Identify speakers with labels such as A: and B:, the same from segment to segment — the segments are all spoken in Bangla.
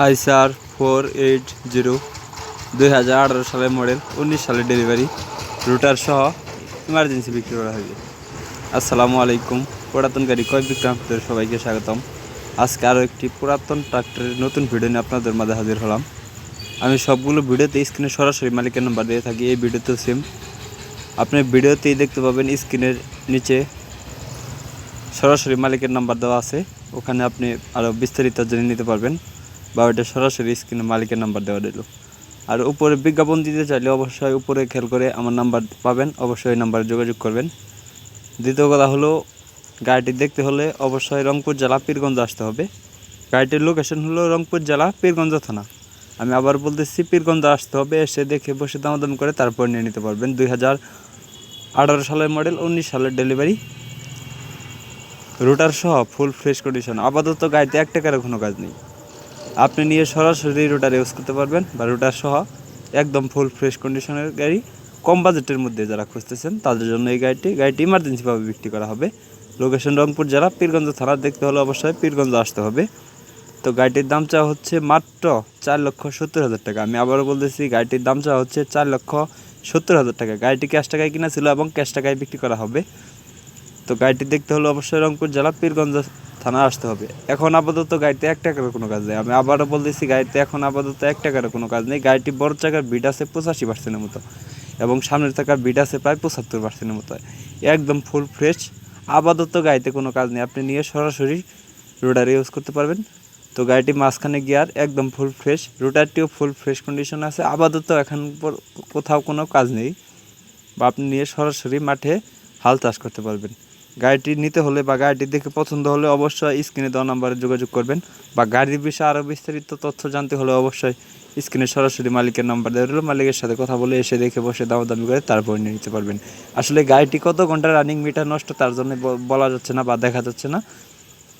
A: আইসার ফোর এইট জিরো দুই হাজার আঠারো সালের মডেল, উনিশ সালের ডেলিভারি রুটার সহ ইমার্জেন্সি বিক্রি করা হবে আসসালামু আলাইকুম। পুরাতন গাড়ি কয় বিক্রম আপনাদের সবাইকে স্বাগতম। আজকে আরও একটি পুরাতন ট্রাক্টরের নতুন ভিডিও নিয়ে আপনাদের মাঝে হাজির হলাম। আমি সবগুলো ভিডিওতে স্ক্রিনে সরাসরি মালিকের নাম্বার দিয়ে থাকি, এই ভিডিওতেও সেম আপনি ভিডিওতেই দেখতে পাবেন স্ক্রিনের নিচে সরাসরি মালিকের নাম্বার দেওয়া আছে। ওখানে আপনি আরও বিস্তারিত জেনে নিতে পারবেন। বা ওইটা সরাসরি স্ক্রিনে মালিকের নাম্বার দেওয়া দিল আর উপরে বিজ্ঞাপন দিতে চাইলে অবশ্যই উপরে খেয়াল করে আমার নাম্বার পাবেন, অবশ্যই নাম্বারে যোগাযোগ করবেন। দ্বিতীয় কথা হলো, গাড়িটি দেখতে হলে অবশ্যই রংপুর জেলা পীরগঞ্জ আসতে হবে। গাড়িটির লোকেশন হলো রংপুর জেলা পীরগঞ্জ থানা। আমি আবার বলতেছি, পীরগঞ্জ আসতে হবে, এসে দেখে বসে দামাদাম করে তারপর নিয়ে নিতে পারবেন। দুই হাজার আঠারো সালের মডেল উনিশ সালের ডেলিভারি রোটার সহ ফুল ফ্রেশ কন্ডিশন আপাতত গাড়িতে এক টাকারও কোনো কাজ নেই। আপনি নিয়ে সরাসরি রোটার ইউজ করতে পারবেন বা রোটার সহ একদম ফুল ফ্রেশ কন্ডিশনের গাড়ি। কম বাজেটের মধ্যে যারা খুঁজতেছেন, তাদের জন্য এই গাড়িটি গাড়িটি ইমার্জেন্সিভাবে বিক্রি করা হবে। লোকেশন রংপুর জেলা, পীরগঞ্জ থানা, দেখতে হলে অবশ্যই পীরগঞ্জ আসতে হবে। তো গাড়িটির দাম চাওয়া হচ্ছে মাত্র চার লক্ষ সত্তর হাজার টাকা। আমি আবারও বলতেছি, গাড়িটির দাম চাওয়া হচ্ছে চার লক্ষ সত্তর হাজার টাকা। গাড়িটি ক্যাশ টাকায় কিনা ছিল এবং ক্যাশ টাকায় বিক্রি করা হবে। তো গাড়িটি দেখতে হলে অবশ্যই রংপুর জেলা, পীরগঞ্জ থানা আসতে হবে। এখন আপাতত গাড়িতে এক টাকার কোনো কাজ নেই। আমি আবারও বলতেছি, গাড়িতে এখন আপাতত এক টাকার কোনো কাজ নেই। গাড়িটি বড় চাকার বিট আছে পঁচাশি পার্সেন্টের মতো এবং সামনের চাকার বিট আছে প্রায় পঁচাত্তর পার্সেন্টের মতো। একদম ফুল ফ্রেশ আপাতত গাড়িতে কোনো কাজ নেই। আপনি নিয়ে সরাসরি রোডার ইউজ করতে পারবেন। তো গাড়িটি মাঝখানে গিয়ার, একদম ফুল ফ্রেশ রোটারটিও ফুল ফ্রেশ কন্ডিশন আছে। আপাতত এখন কোথাও কোনো কাজ নেই বা আপনি নিয়ে সরাসরি মাঠে হাল চাষ করতে পারবেন। গাড়িটি নিতে হলে বা গাড়িটি দেখে পছন্দ হলে অবশ্যই স্ক্রিনে দেওয়া নাম্বারে যোগাযোগ করবেন বা গাড়ির বিষয়ে আরও বিস্তারিত তথ্য জানতে হলে অবশ্যই স্ক্রিনে সরাসরি মালিকের নাম্বার দেওয়া হলো মালিকের সাথে কথা বলে এসে দেখে বসে দামাদামি করে তারপর নিয়ে নিতে পারবেন। আসলে গাড়িটি কত ঘণ্টা রানিং মিটার নষ্ট তার জন্য বলা যাচ্ছে না বা দেখা যাচ্ছে না।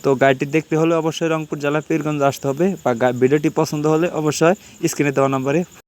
A: তো গাড়িটি দেখতে হলে অবশ্যই রংপুর জেলা পীরগঞ্জ আসতে হবে বা ভিডিওটি পছন্দ হলে অবশ্যই স্ক্রিনে দেওয়া নাম্বারে